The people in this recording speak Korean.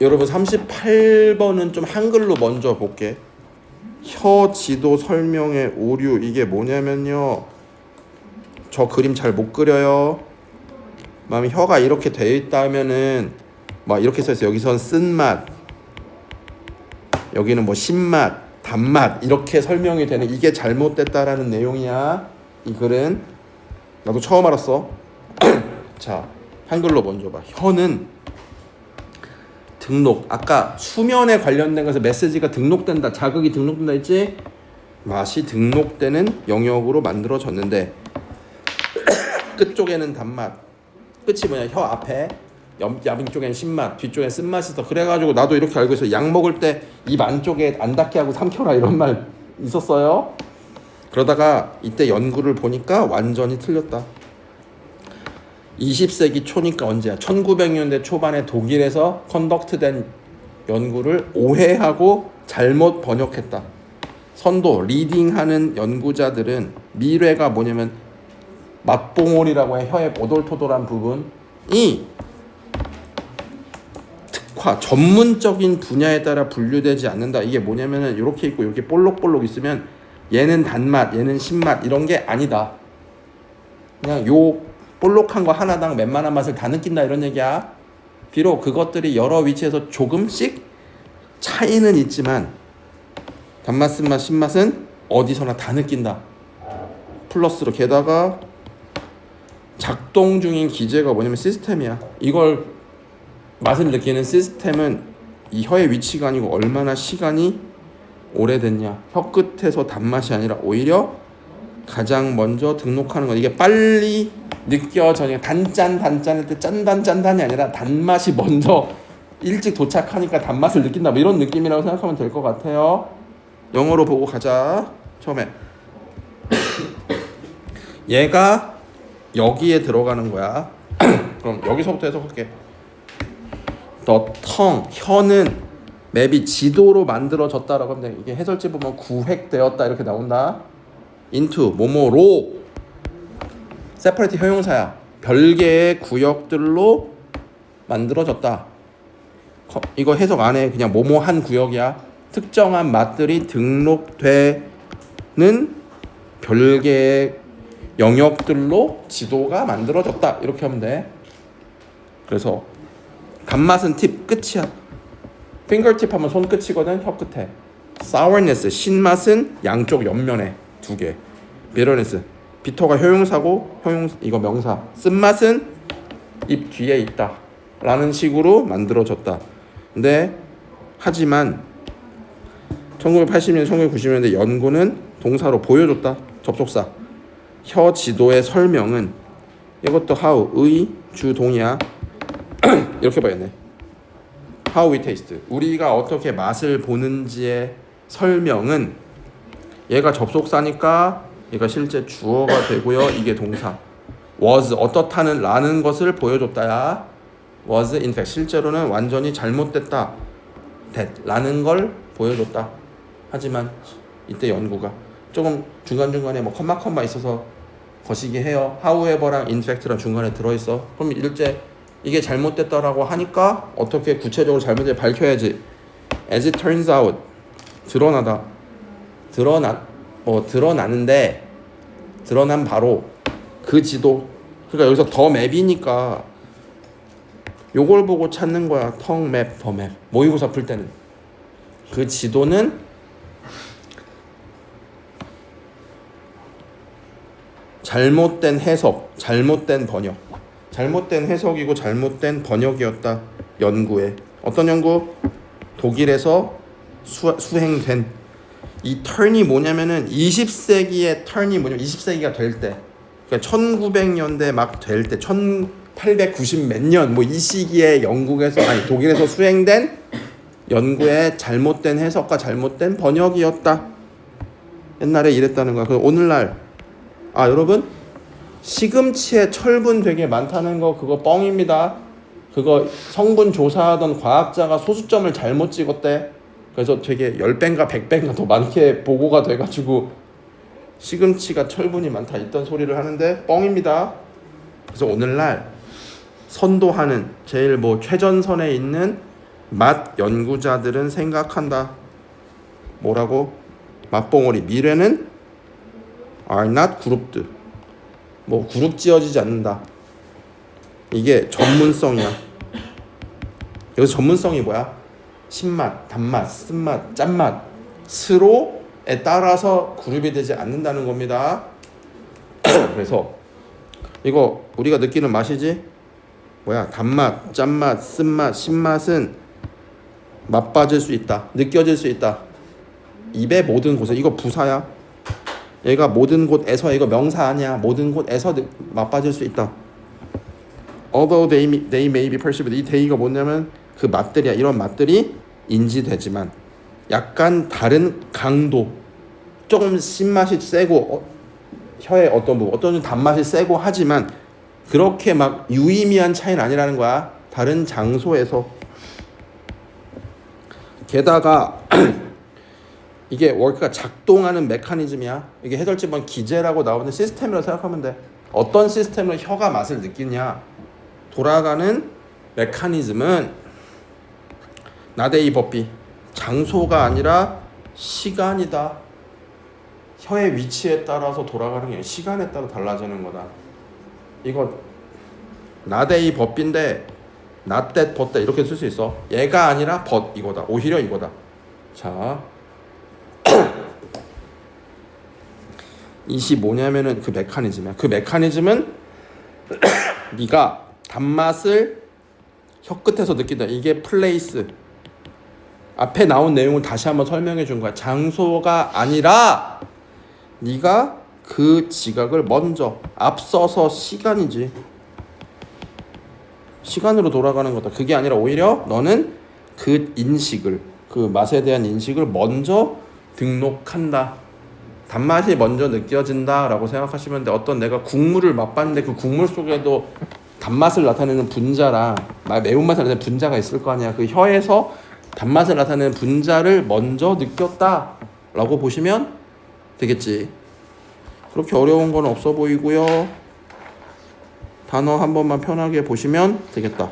여러분 38번은 좀 한글로 먼저 볼게. 혀 지도 설명의 오류 이게 뭐냐면요. 저 그림 잘 못 그려요. 마음 혀가 이렇게 되어 있다면은 막 이렇게 써 있어. 여기선 쓴맛, 여기는 뭐 신맛, 단맛 이렇게 설명이 되는 이게 잘못됐다라는 내용이야. 이 글은 나도 처음 알았어. 자, 한글로 먼저 봐. 혀는 등록. 아까 수면에 관련된 것에 메시지가 등록된다. 자극이 등록된다 했지? 맛이 등록되는 영역으로 만들어졌는데 끝쪽에는 단맛. 끝이 뭐냐? 혀 앞에 옆, 야빙 쪽엔 신맛, 뒤쪽엔 쓴맛이 있어. 그래가지고 나도 이렇게 알고 있어. 약 먹을 때 입 안쪽에 안 닿게 하고 삼켜라 이런 말 있었어요. 그러다가 이때 연구를 보니까 완전히 틀렸다. 20세기 초니까 언제야? 1900년대 초반에 독일에서 컨덕트된 연구를 오해하고 잘못 번역했다. 선도 리딩하는 연구자들은 미래가 뭐냐면 맛봉오리라고 해 혀의 오돌토돌한 부분이 특화 전문적인 분야에 따라 분류되지 않는다. 이게 뭐냐면은 이렇게 있고 이렇게 볼록볼록 있으면 얘는 단맛, 얘는 신맛 이런 게 아니다. 그냥 요 볼록한 거 하나당 웬만한 맛을 다 느낀다 이런 얘기야. 비록 그것들이 여러 위치에서 조금씩 차이는 있지만 단맛, 쓴맛, 신맛은 어디서나 다 느낀다. 플러스로 게다가 작동 중인 기제가 뭐냐면 시스템이야. 이걸 맛을 느끼는 시스템은 이 혀의 위치가 아니고 얼마나 시간이 오래됐냐. 혀 끝에서 단맛이 아니라 오히려 가장 먼저 등록하는 거. 이게 빨리 느껴져요. 단짠 단짠 할 때 짠단 짠단이 아니라 단맛이 먼저 일찍 도착하니까 단맛을 느낀다. 뭐 이런 느낌이라고 생각하면 될 것 같아요. 영어로 보고 가자. 처음에 얘가 여기에 들어가는 거야. 그럼 여기서부터 해석할게. The tongue 혀는 맵이 지도로 만들어졌다라고 하면 돼. 이게 해설지 보면 구획되었다 이렇게 나온다. into 뭐뭐로 세퍼레이트 형용사야. 별개의 구역들로 만들어졌다. 커- 이거 해석 안 해. 그냥 뭐뭐한 구역이야. 특정한 맛들이 등록되는 별개의 영역들로 지도가 만들어졌다. 이렇게 하면 돼. 그래서 단맛은 팁 끝이야. 핑거팁 하면 손 끝이거든. 혀 끝에. sourness 신맛은 양쪽 옆면에 두 개. bitterness 비터가 효용사고 효용 이거 명사. 쓴맛은 입 뒤에 있다. 라는 식으로 만들어졌다. 근데 하지만 1980년, 1990년대 연구는 동사로 보여줬다. 접속사. 혀 지도의 설명은 이것도 how 의 주동이야. 이렇게 봐야겠네. How we taste. 우리가 어떻게 맛을 보는지의 설명은 얘가 접속사니까 얘가 실제 주어가 되고요. 이게 동사. was 어떻다는 라는 것을 보여줬다야. was in fact 실제로는 완전히 잘못됐다. that 라는 걸 보여줬다. 하지만 이때 연구가 조금 중간중간에 뭐 컴마 컴마 있어서 거시기 해요. however랑 in fact랑 중간에 들어 있어. 그럼 일제 이게 잘못됐다라고 하니까 어떻게 구체적으로 잘못을 밝혀야지. As it turns out 드러나다. 드러나 뭐 드러나는데 드러난 바로 그 지도. 그러니까 여기서 더 맵이니까 요걸 보고 찾는 거야. 텅 맵, 더 맵. 모의고사 풀 때는 그 지도는 잘못된 해석, 잘못된 번역. 잘못된 해석이고 잘못된 번역이었다. 연구에 어떤 연구? 독일에서 수, 수행된 이 턴이 뭐냐면은 20세기의 턴이 뭐냐면 20세기가 될 때, 그러니까 1900년대 막 될 때, 1890 몇 년 뭐 이 시기에 영국에서 아니 독일에서 수행된 연구의 잘못된 해석과 잘못된 번역이었다. 옛날에 이랬다는 거야. 그 오늘날 아 여러분 시금치에 철분 되게 많다는 거 그거 뻥입니다. 그거 성분 조사하던 과학자가 소수점을 잘못 찍었대. 그래서 되게 10배인가 100배인가 더 많게 보고가 돼가지고 시금치가 철분이 많다 있던 소리를 하는데 뻥입니다. 그래서 오늘날 선도하는 제일 뭐 최전선에 있는 맛 연구자들은 생각한다. 뭐라고? 맛봉오리 미래는 are not grouped. 뭐 그룹 지어지지 않는다. 이게 전문성이야. 여기서 전문성이 뭐야? 신맛, 단맛, 쓴맛, 짠맛, 스로에 따라서 그룹이 되지 않는다는 겁니다. 그래서 이거 우리가 느끼는 맛이지? 뭐야? 단맛, 짠맛, 쓴맛, 신맛은 맛빠질 수 있다. 느껴질 수 있다. 입의 모든 곳에 이거 부사야. 얘가 모든 곳에서 이거 명사 아니야. 모든 곳에서 느- 맛빠질 수 있다. Although they, they may be perceived. 이 they가 뭐냐면 그 맛들이야. 이런 맛들이 인지되지만 약간 다른 강도. 조금 신맛이 세고 어, 혀의 어떤 부분, 어떤 단맛이 세고 하지만 그렇게 막 유의미한 차이는 아니라는 거야. 다른 장소에서 게다가 이게 워크가 작동하는 메커니즘이야. 이게 해설집은 기제라고 나오는 시스템이라고 생각하면 돼. 어떤 시스템으로 혀가 맛을 느끼냐? 돌아가는 메커니즘은 나데이 법비 장소가 아니라 시간이다. 혀의 위치에 따라서 돌아가는 게 시간에 따라 달라지는 거다. 이거 나데이 법비인데 나댓 벗다 이렇게 쓸 수 있어. 얘가 아니라 벗 이거다. 오히려 이거다. 자. 25냐면은 그 메커니즘이야. 그 메커니즘은 네가 단맛을 혀 끝에서 느낀다. 이게 플레이스. 앞에 나온 내용을 다시 한번 설명해 준 거야. 장소가 아니라 네가 그 지각을 먼저 앞서서 시간이지. 시간으로 돌아가는 거다. 그게 아니라 오히려 너는 그 인식을 그 맛에 대한 인식을 먼저 등록한다. 단맛이 먼저 느껴진다라고 생각하시면 돼. 어떤 내가 국물을 맛봤는데 그 국물 속에도 단맛을 나타내는 분자랑 마- 매운맛을 나타내는 분자가 있을 거 아니야. 그 혀에서 단맛을 나타내는 분자를 먼저 느꼈다라고 보시면 되겠지. 그렇게 어려운 건 없어 보이고요. 단어 한 번만 편하게 보시면 되겠다.